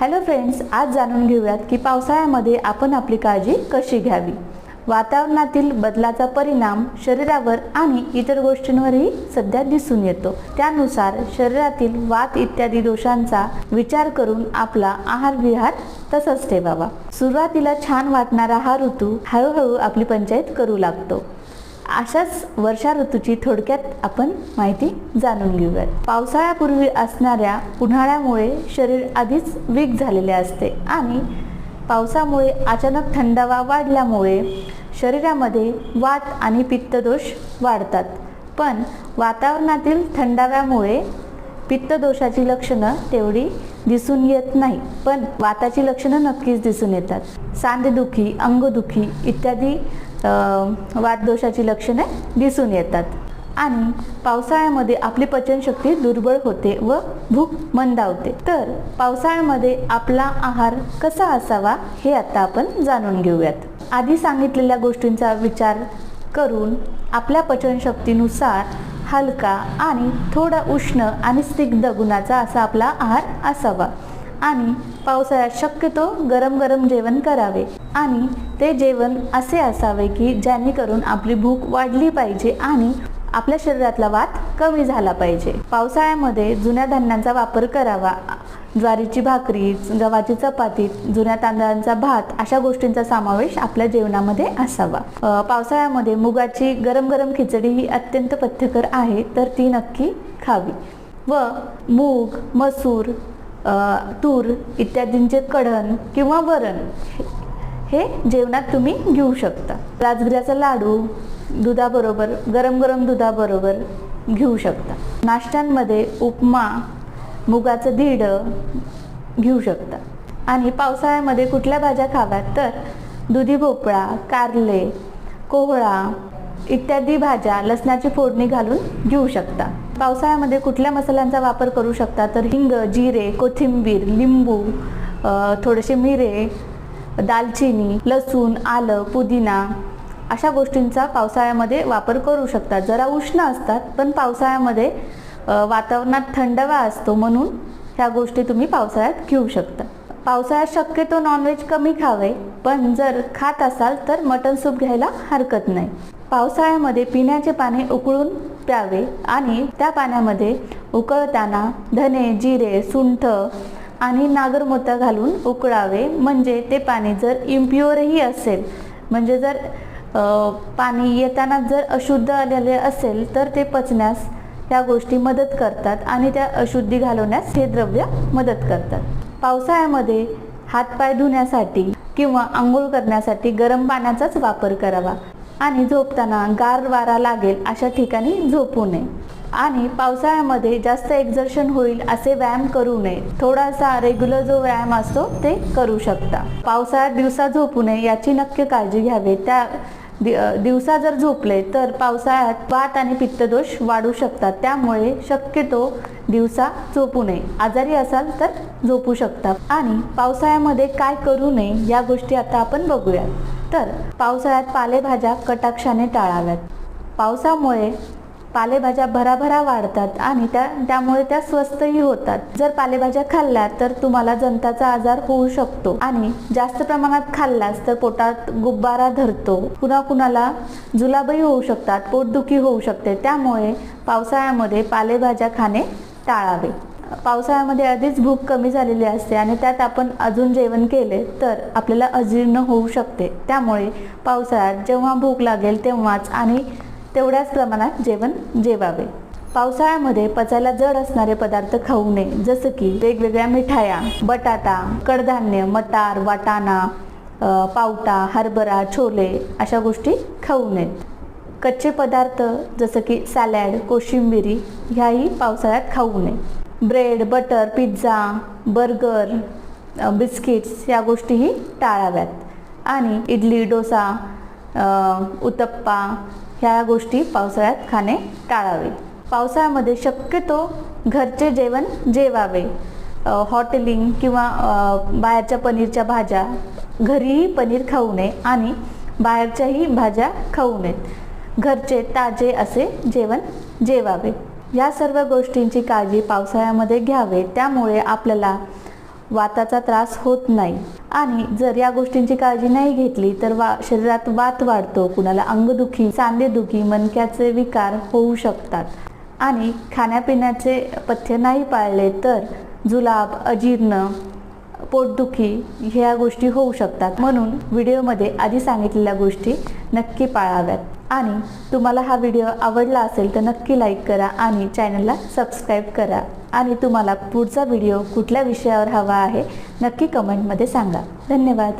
Hello friends आज जाणून घेऊयात की पावसाळ्यामध्ये आपण आपली काळजी कशी घ्यावी? वातावरणातील बदलाचा परिणाम शरीरावर आणि इतर गोष्टींवरही सध्या दिसून येतो. त्यानुसार शरीरातील वात इत्यादी दोषांचा विचार करून आपला आहार विहार तसाच ठेवावा. सुरुवातीला छान वाटणारा हा ऋतू हळूहळू आपली पंचायत करू लागतो. अशाच वर्षा ऋतूची थोडक्यात आपण माहिती जाणून घेऊयात. पावसाळ्यापूर्वी असणाऱ्या उन्हाळ्यामुळे शरीर आधीच वीक झालेले असते आणि पावसामुळे अचानक थंडावा वाढल्यामुळे शरीरामध्ये वात आणि पित्तदोष वाढतात. पण वातावरणातील थंडाव्यामुळे पित्तदोषाची लक्षणं तेवढी दिसून येत नाही पण वाताची लक्षणं नक्कीच दिसून येतात. सांधेदुखी अंगदुखी इत्यादी वातदोषाची लक्षणे दिसून येतात. आणि पावसाळ्यामध्ये आपली पचनशक्ती दुर्बळ होते व भूक मंदावते. तर पावसाळ्यामध्ये आपला आहार कसा असावा हे आता आपण जाणून घेऊयात. आधी सांगितलेल्या गोष्टींचा विचार करून आपल्या पचनशक्तीनुसार हलका आणि थोडा उष्ण आणि स्निग्ध गुणाचा असा आपला आहार असावा. आणि पावसाळ्यात शक्यतो गरम गरम जेवण करावे. आणि ते जेवण असे असावे की जेणेकरून आपली भूक वाढली पाहिजे आणि आपल्या शरीरातला वात कमी झाला पाहिजे. पावसाळ्यामध्ये जुन्या धान्यांचा वापर करावा. ज्वारीची भाकरी गव्हाची चपाती जुन्या तांदळांचा भात अशा गोष्टींचा समावेश आपल्या जेवणामध्ये असावा. पावसाळ्यामध्ये मुगाची गरम गरम खिचडी ही अत्यंत पथ्यकर आहे तर ती नक्की खावी. व मूग मसूर तूर इत्यादींचे कढण किंवा वरण हे- हे जेवणात तुम्ही घेऊ शकता. राजगिऱ्याचा लाडू दुधाबरोबर गरम गरम दुधाबरोबर घेऊ शकता. नाश्त्यांमध्ये उपमा मुगाचं दीड घेऊ शकता. आणि पावसाळ्यामध्ये कुठल्या भाज्या खाव्यात? तर दुधी भोपळा कारले कोहळा इत्यादी भाज्या लसणाची फोडणी घालून घेऊ शकता. पावसाळ्यामध्ये कुठल्या मसाल्यांचा वापर करू शकता? तर हिंग जिरे कोथिंबीर लिंबू थोडेसे मिरे दालचिनी लसूण आलं पुदिना अशा गोष्टींचा पावसाळ्यामध्ये वापर करू शकतात जरा उष्ण असतात पण पावसाळ्यामध्ये वातावरणात थंडवा असतो म्हणून ह्या गोष्टी तुम्ही पावसाळ्यात घेऊ शकता. पावसाळ्यात शक्यतो नॉनव्हेज कमी खावे पण जर खात असाल तर मटन सूप घ्यायला हरकत नाही. पावसाळ्यामध्ये पिण्याचे पाणी उकळून प्यावे आणि त्या पाण्यामध्ये उकळताना धने जिरे सुंठ आणि नागरमोता घालून उकळावे. म्हणजे ते पाणी जर इम्प्युअरही असेल म्हणजे जर पाणी येताना जर अशुद्ध आलेले असेल तर ते पचण्यास त्या गोष्टी मदत करतात आणि त्या अशुद्धी घालवण्यास हे द्रव्य मदत करतात. पावसाळ्यामध्ये हातपाय धुण्यासाठी किंवा आंघोळ करण्यासाठी गरम पाण्याचाच वापर करावा. आणि झोपताना गार वारा लागेल अशा ठिकाणी झोपू नये. आणि पावसाळ्यामध्ये जास्त एक्झर्शन होईल असे व्यायाम करू नये. थोडासा रेग्युलर जो व्यायाम असतो ते करू शकता. पावसाळ्यात दिवसा झोपू नये याची नक्की काळजी घ्यावी. त्या दि- दिवसा जर झोपले तर पावसाळ्यात वात आणि पित्तदोष वाढू शकतात. त्यामुळे शक्यतो दिवसा झोपू नये. आजारी असाल तर झोपू शकता. आणि पावसाळ्यामध्ये काय करू नये या गोष्टी आता आपण बघूयात. तर पावसाळ्यात पालेभाज्या कटाक्षाने टाळाव्यात. पावसामुळे पालेभाज्या भराभरा वाढतात आणि त्या त्यामुळे त्या स्वस्तही होतात. जर पालेभाज्या खाल्ल्या तर तुम्हाला जंताचा आजार होऊ शकतो. आणि जास्त प्रमाणात खाल्ल्यास तर पोटात गुब्बारा धरतो. कुणा कुणाला जुलाबही होऊ शकतात पोटदुखी होऊ शकते. त्यामुळे पावसाळ्यामध्ये पालेभाज्या खाणे टाळावे. पावसाळ्यामध्ये आधीच भूक कमी झालेली असते आणि त्यात आपण अजून जेवण केले तर आपल्याला अजीर्ण होऊ शकते. त्यामुळे पावसाळ्यात जेव्हा भूक लागेल तेव्हाच आणि तेवढ्याच प्रमाणात जेवण जेवावे. पावसाळ्यामध्ये पचायला जड असणारे पदार्थ खाऊ नये जसं की वेगवेगळ्या मिठाया बटाटा कडधान्य मटार वाटाणा पावटा हरभरा छोले अशा गोष्टी खाऊ नयेत. कच्चे पदार्थ जसं की सॅलॅड कोशिंबिरी ह्याही पावसाळ्यात खाऊ नये. Bread butter pizza burger biscuits या गोष्टीही टाळाव्यात. आणि इडली डोसा उत्तप्पा ह्या गोष्टी पावसाळ्यात खाणे टाळावे. पावसाळ्यामध्ये शक्यतो घरचे जेवण जेवावे. हॉटेलिंग किंवा बाहेरच्या पनीरच्या भाज्या घरीही पनीर खाऊ नये आणि बाहेरच्याही भाज्या खाऊ नयेत. घरचे ताजे असे जेवण जेवावे. या सर्व गोष्टींची काळजी पावसाळ्यामध्ये घ्यावे. त्यामुळे आपल्याला वाताचा त्रास होत नाही. आणि जर या गोष्टींची काळजी नाही घेतली तर वा शरीरात वात वाढतो कुणाला अंगदुखी सांधेदुखी मनक्याचे विकार होऊ शकतात. आणि खाण्यापिण्याचे पथ्य नाही पाळले तर जुलाब अजीर्ण पोटदुखी ह्या गोष्टी होऊ शकतात. म्हणून व्हिडिओमध्ये आधी सांगितलेल्या गोष्टी नक्की पाळाव्यात. आणि तुम्हाला हा व्हिडिओ आवडला असेल तर नक्की लाईक करा आणि चॅनलला सबस्क्राईब करा. आणि तुम्हाला पुढचा व्हिडिओ कुठल्या विषयावर हवा आहे नक्की कमेंटमध्ये सांगा. धन्यवाद.